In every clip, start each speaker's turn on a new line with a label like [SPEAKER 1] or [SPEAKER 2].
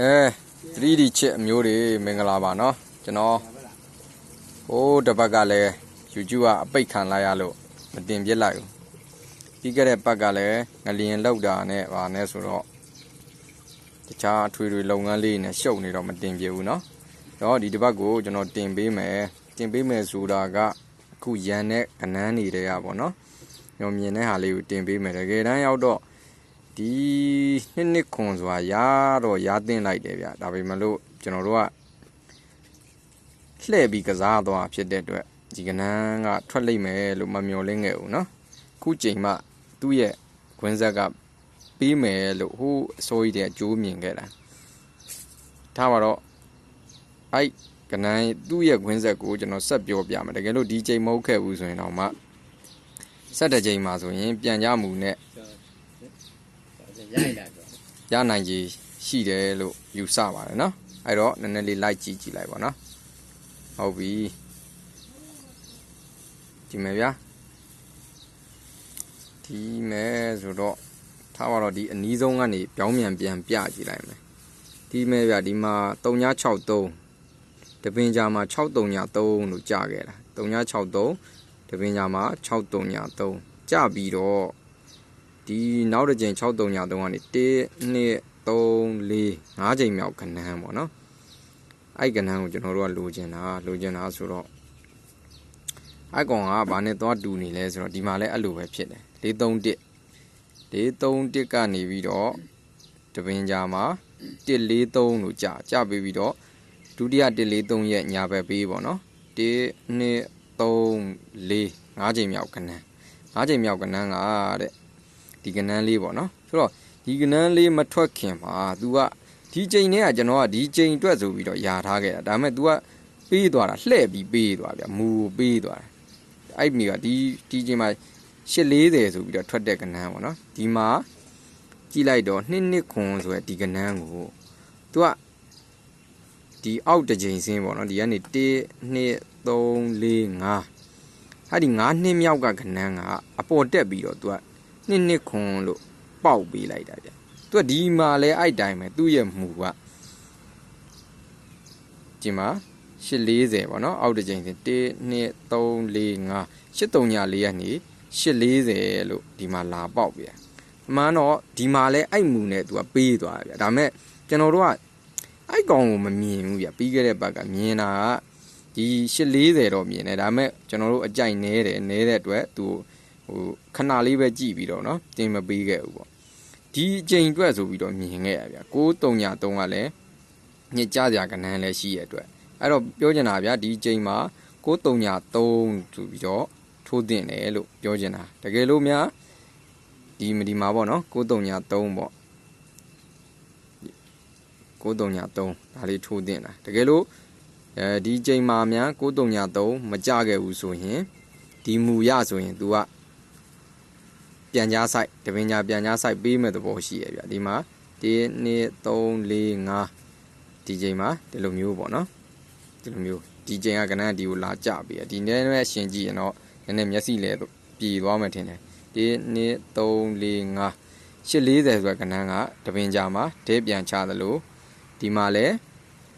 [SPEAKER 1] အဲ 3D ချစ်အမျိုးတွေမင်္ဂလာပါเนาะကျွန်တော်ဟိုးတစ်ပတ်ကလည်း YouTube ကအပိတ်ခံလိုက်ရလို့မတင်ပြစ်လိုက်ဘူးပြီးခဲ့တဲ့ပတ်ကလည်းငလျင်လောက်တာနဲ့ဗာနဲ့ဆိုတော့တခြားအထွေထွေလုပ်ငန်းလေးနဲ့ရှုပ်နေတော့မတင်ပြဘူးเนาะတော့ဒီတစ်ပတ်ကိုကျွန်တော်တင်ပေးမယ်တင်ပေးမယ်ဆိုတာကအခုရန်တဲ့ကနန်းနေတဲ့ရပါเนาะညောမြင်တဲ့ဟာလေးကိုတင်ပေးမယ်တကယ်တမ်းရောက်တော့ ဒီနှစ်နှစ်ခွန်စွာရတော့ရသင့်လိုက်တယ်ဗျဒါပေမဲ့လို့ကျွန်တော်တို့ကလှည့်ပြီးကစားသွားဖြစ်တဲ့အတွက်ဒီကနန်းကထွက်လိမ့်မယ်လို့မမျှော်လင့်ခဲ့ဘူးเนาะခုချိန်မှသူ့ရဲ့ခွင်းဆက်ကပြီးမယ်လို့ဟိုးအစိုးရတဲ့အကျိုးမြင်ခဲ့တာထားပါတော့အဲ့ကနန်းသူ့ရဲ့ခွင်းဆက်ကိုကျွန်တော်ဆက်ပြောပြမယ်တကယ်လို့ဒီချိန်မဟုတ်ခဲ့ဘူးဆိုရင်တော့မှဆက်တဲ့ချိန်မှာဆိုရင်ပြန်ကြမှုနဲ့
[SPEAKER 2] ရိုက်လာတော့
[SPEAKER 1] ရနိုင်ကြီးရှိတယ်လို့ယူဆပါတယ်နော်အဲ့တော့နည်းနည်းလေးလိုက်ကြည့်ကြည့်လိုက်ပါနော်ဟုတ်ပြီဒီမယ်ဗျာဒီမယ်ဆိုတော့ထားပါတော့ဒီအနီးဆုံးကနေပြောင်းမြန်ပြန်ပြကြည့်လိုက်မယ်ဒီမဲ့ဗျာဒီမှာ3963တပင်ကြာမှာ6393လို့ကြာခဲ့တာ3963တပင်ကြာမှာ6393ကြာပြီးတော့ ဒီနောက်တစ်ကြိမ်633ကနေ1 2 3 4 5ချိန်မြောက်ကဏ္ဍပေါ့နော်အဲ့ကဏ္ဍကိုကျွန်တော်တို့ကလိုချင်တာလိုချင်တာဆိုတော့အဲ့ကောင်ကဘာနဲ့သွားတူနေလဲဆိုတော့ဒီမှာလည်းအဲ့လိုပဲဖြစ်တယ်431 431ကနေပြီးတော့တပင်ကြားမှာ143လို့ကြာကြာပြီးပြီးတော့ဒုတိယ143ရဲ့ညာဘက်ပေးပေါ့နော်1 2 3 4 5ချိန်မြောက်ကဏ္ဍ5ချိန်မြောက်ကဏ္ဍကတဲ့ ဒီကနန်းလေးပေါ့နော်ဆိုတော့ဒီကနန်းလေးမထွက်ခင်မှာ तू ကဒီချိန်နဲ့ကကျွန်တော်ကဒီချိန်အတွက်ဆိုပြီးတော့ယာထားခဲ့တာဒါပေမဲ့ तू ကပေးသွားတာလှဲ့ပြီးပေးသွားဗျမူပေးသွားတာအဲ့မိကဒီဒီချိန်မှာ840ဆိုပြီးတော့ထွက်တဲ့ကနန်းပေါ့နော်ဒီမှာကြည့်လိုက်တော့နှစ်နှစ်ခွန်ဆိုရယ်ဒီကနန်းကို तू ကဒီအောက်တစ်ချိန်စင်းပေါ့နော်ဒီကနေ1 2 3 4 5အဲ့ဒီ9နှစ်မြောက်ကကနန်းကအပေါ်တက်ပြီးတော့ तू က နှစ်နှစ်ခွန်လို့ပေါက်ပေးလိုက်တာဗျသူကဒီမှာလဲအဲ့တိုင်းပဲသူ့ရဲ့မူကဒီမှာ840ပေါ့နော်အောက်တစ်ချိန်စဉ်1 2 3 4 5 8 3ညာ4ကနေ840လို့ဒီမှာလာပေါက်ဗျအမှန်တော့ဒီမှာလဲအဲ့မူနဲ့သူကပေးသွားဗျဒါမဲ့ကျွန်တော်တို့ကအဲ့ကောင်ကိုမမြင်ဘူးဗျပြီးခဲ့တဲ့ဘက်ကမြင်တာကဒီ840တော့မြင်တယ်ဒါမဲ့ကျွန်တော်တို့အကြိုက်နဲတယ်နဲတဲ့အတွက်သူ ဟိုခဏလေးပဲကြည့်ပြီးတော့เนาะတင်မပေးခဲ့ဘူးပေါ့ဒီအချိန်အတွက်ဆိုပြီးတော့မြင်ခဲ့ရဗျ633ကလည်းညစ်ကြစရာကဏ္ဍလည်းရှိရအတွက်အဲ့တော့ပြောချင်တာဗျဒီအချိန်မှာ633ဆိုပြီးတော့ထိုးတင်တယ်လို့ပြောချင်တာတကယ်လို့များဒီမဒီမှာပေါ့နော်633ပေါ့633ဒါလေးထိုးတင်တာတကယ်လို့အဲဒီအချိန်မှာများ633မကြခဲ့ဘူးဆိုရင်ဒီမူရဆိုရင် तू က ပြန်ကြား site တပင်ညာပြန်ကြား site ပေးမဲ့သဘောရှိရဗျဒီမှာ1 2 3 4 5ဒီချိန်မှာဒီလိုမျိုးပေါ့နော်ဒီလိုမျိုးဒီချိန်ကကနန်းဒီကိုလာကြပြီဒီနေ့နဲ့ရှင်ကြည့်ရင်တော့နည်းနည်းမျက်စိလဲပြည်သွားမှထင်တယ်1 2 3 4 5 840ဆိုတဲ့ကနန်းကတပင်ကြာမှာဒဲပြန်ချသလိုဒီမှာလည်း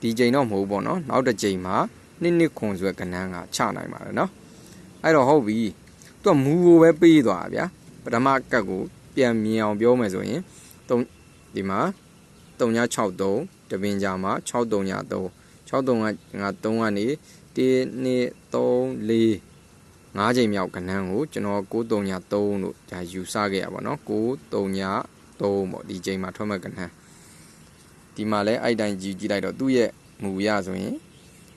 [SPEAKER 1] ဒီချိန်တော့မဟုတ်ပေါ့နော်နောက်တစ်ချိန်မှာနှစ်နှစ်ခွန်ဆိုတဲ့ကနန်းကချနိုင်ပါတယ်နော်အဲ့တော့ဟုတ်ပြီသူကမူကိုပဲပေးသွားတာဗျာပ ထမကတ်ကိုပြန်မြင်အောင်ပြောမယ်ဆိုရင်3ဒီမှာ3963တပင်ကြာမှာ6333 63ကငါ3ကနေ1 2 3 4 5ချိန်မြောက်ကဏ္ဍကိုကျွန်တော်9333လို့ဒါယူဆခဲ့ရပါတော့9333ပေါ့ဒီချိန်မှာထွက်မဲ့ကဏ္ဍဒီမှာလဲအဲ့တိုင်းကြည့်ကြည့်လိုက်တော့သူ့ရဲ့မူရဆိုရင်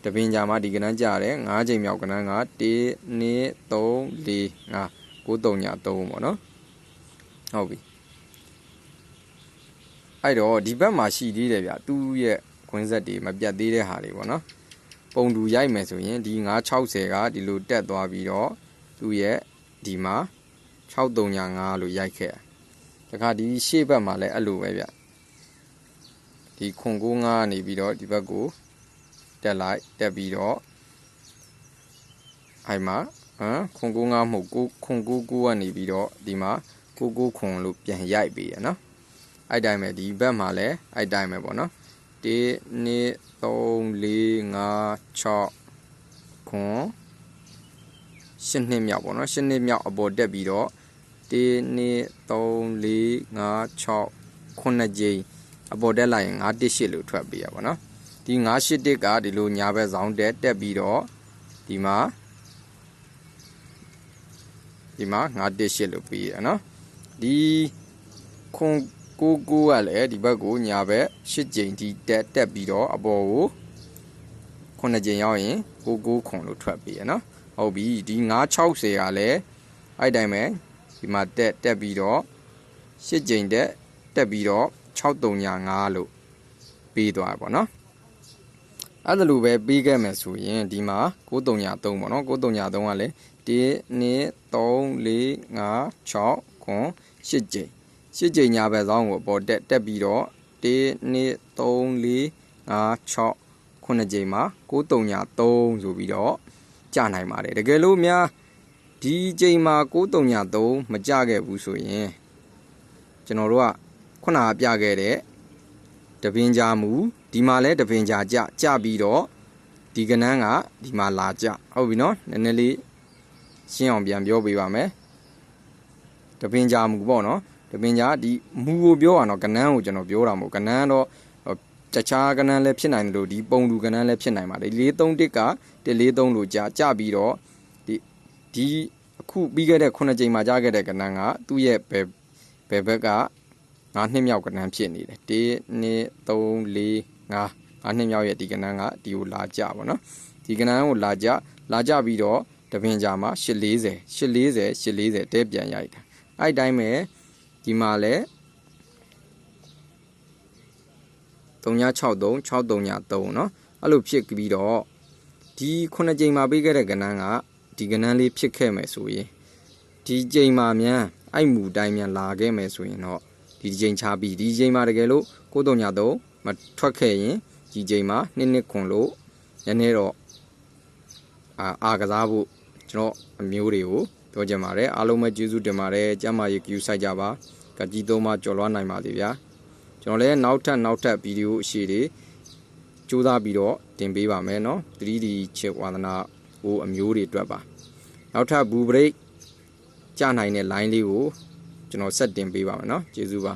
[SPEAKER 1] တပင်ကြာမှာဒီကဏ္ဍကြတယ်5ချိန်မြောက်ကဏ္ဍက1 2 3 4 5 9333ပေါ့နော်ဟုတ်ပြီအဲ့တော့ဒီဘက်မှာရှိသေးတယ်ဗျသူ့ရဲ့ခွင်းဆက်တွေမပြတ်သေးတဲ့ဟာတွေပေါ့နော်ပုံတူရိုက်မယ်ဆိုရင်ဒီ960ကဒီလိုတက်သွားပြီးတော့သူ့ရဲ့ဒီမှာ6335လို့ရိုက်ခဲ့တခါဒီရှေ့ဘက်မှာလည်းအဲ့လိုပဲဗျဒီခွန်95ကနေပြီးတော့ဒီဘက်ကိုတက်လိုက်တက်ပြီးတော့အဲ့မှာ ဟမ်ခွန်95မဟုတ်ကိုခွန်99ကနေပြီးတော့ဒီမှာ99ခွန်လို့ပြန်ရိုက်ပေးရနော်အဲ့တိုင်းပဲဒီဘက်မှာလည်းအဲ့တိုင်းပဲပေါ့နော်1 2 3 4 5 6ခွန်ရှစ်နှစ်မြောက်ပေါ့နော်ရှစ်နှစ်မြောက်အပေါ်တက်ပြီးတော့1 2 3 4 5 6ခုနှစ်ကြိမ်အပေါ်တက်လိုက်ရင်9 1 8လို့ထွက်ပေးရပါတော့ဒီ9 8 1ကဒီလိုညာဘက်ဆောင်တက်တက်ပြီးတော့ဒီမှာ ဒီမှာ9 1 8လို့ပေးရနော်ဒီခွန်ကိုကိုကလည်းဒီဘက်ကိုညာဘက်8ကြိမ်ဒီတက်တက်ပြီးတော့အပေါ်ကိုခုနှစ်ကြိမ်ရောက်ရင်ကိုကိုခွန်လို့ထွက်ပေးရနော်ဟုတ်ပြီဒီ960ကလည်းအဲ့တိုင်းပဲဒီမှာတက်တက်ပြီးတော့8ကြိမ်တက်တက်ပြီးတော့6395လို့ပေးသွားပါတော့အဲ့ဒါလိုပဲပေးခဲ့မယ်ဆိုရင်ဒီမှာ9303ပေါ့နော်9303ကလည်း 1 2 3 4 5 6ခွန်8ကြိမ်ရှစ်ကြိမ်ညာဘက်ဆောင်ကိုပေါ်တက်တက်ပြီးတော့1 2 3 4 5 6ခုနှစ်ကြိမ်မှာ93ညာ3ဆိုပြီးတော့ကြာနိုင်ပါတယ်တကယ်လို့များဒီကြိမ်မှာ93ညာ3မကြခဲ့ဘူးဆိုရင်ကျွန်တော်တို့ကခုနကပြခဲ့တဲ့တပင်ကြာမူဒီမှာလဲတပင်ကြာကြကြပြီးတော့ဒီကနန်းကဒီမှာလာကြဟုတ်ပြီနော်နည်းနည်းလေး ရှင်းအောင်ပြန်ပြောပေးပါမယ်တပင်ကြာမူပေါ့နော်တပင်ညာဒီမူကိုပြောရတော့ကနန်းကိုကျွန်တော်ပြောတာမဟုတ်ကနန်းတော့တခြားကနန်းလည်းဖြစ်နိုင်တယ်လို့ဒီပုံလူကနန်းလည်းဖြစ်နိုင်ပါတယ်431က143လို့ကြာကြပြီးတော့ဒီဒီအခုပြီးခဲ့တဲ့9ကြိမ်မှာကြာခဲ့တဲ့ကနန်းကသူ့ရဲ့ဘယ်ဘယ်ဘက်ကငါးနှစ်မြောက်ကနန်းဖြစ်နေတယ်1 2 3 4 5ငါးနှစ်မြောက်ရဲ့ဒီကနန်းကဒီကိုလာကြပါတော့ဒီကနန်းကိုလာကြလာကြပြီးတော့ တပင်ကြာမှာ840 840 840တဲပြန်ရိုက်တာအဲ့တိုင်းပဲ ဒီမှာလဲ3963 6363เนาะအဲ့လိုဖြစ်ပြီးတော့ဒီခုနှစ်ကြိမ်မှာပေးခဲ့တဲ့ကဏ္ဍကဒီကဏ္ဍလေးဖြစ်ခဲ့မယ်ဆိုရင်ဒီကြိမ်မှာမြန်အဲ့မူတိုင်းမြန်လာခဲ့မယ်ဆိုရင်တော့ဒီကြိမ်ချပြီးဒီကြိမ်မှာတကယ်လို့9393မထွက်ခဲ့ရင်ဒီကြိမ်မှာနှစ်နှစ်ခွန်လို့နည်းနည်းတော့အာအာကစားဖို့ ကျွန်တော်အမျိုးတွေကိုပြောချင်ပါတယ်အားလုံးပဲကျေးဇူးတင်ပါတယ်ကျမ်းမာရေး queue စိုက်ကြပါကကြီးသုံးပါကြော်လွှားနိုင်ပါသေးဗျာကျွန်တော်လည်းနောက်ထပ်နောက်ထပ်ဗီဒီယိုအရှိတွေစူးစမ်းပြီးတော့တင်ပေးပါမယ်เนาะ 3D ချစ်ဝါသနာဟိုအမျိုးတွေအတွက်ပါနောက်ထပ်ဘူဘရိတ်ကြနိုင်တဲ့ line လေးကိုကျွန်တော်ဆက်တင်ပေးပါမယ်เนาะကျေးဇူးပါ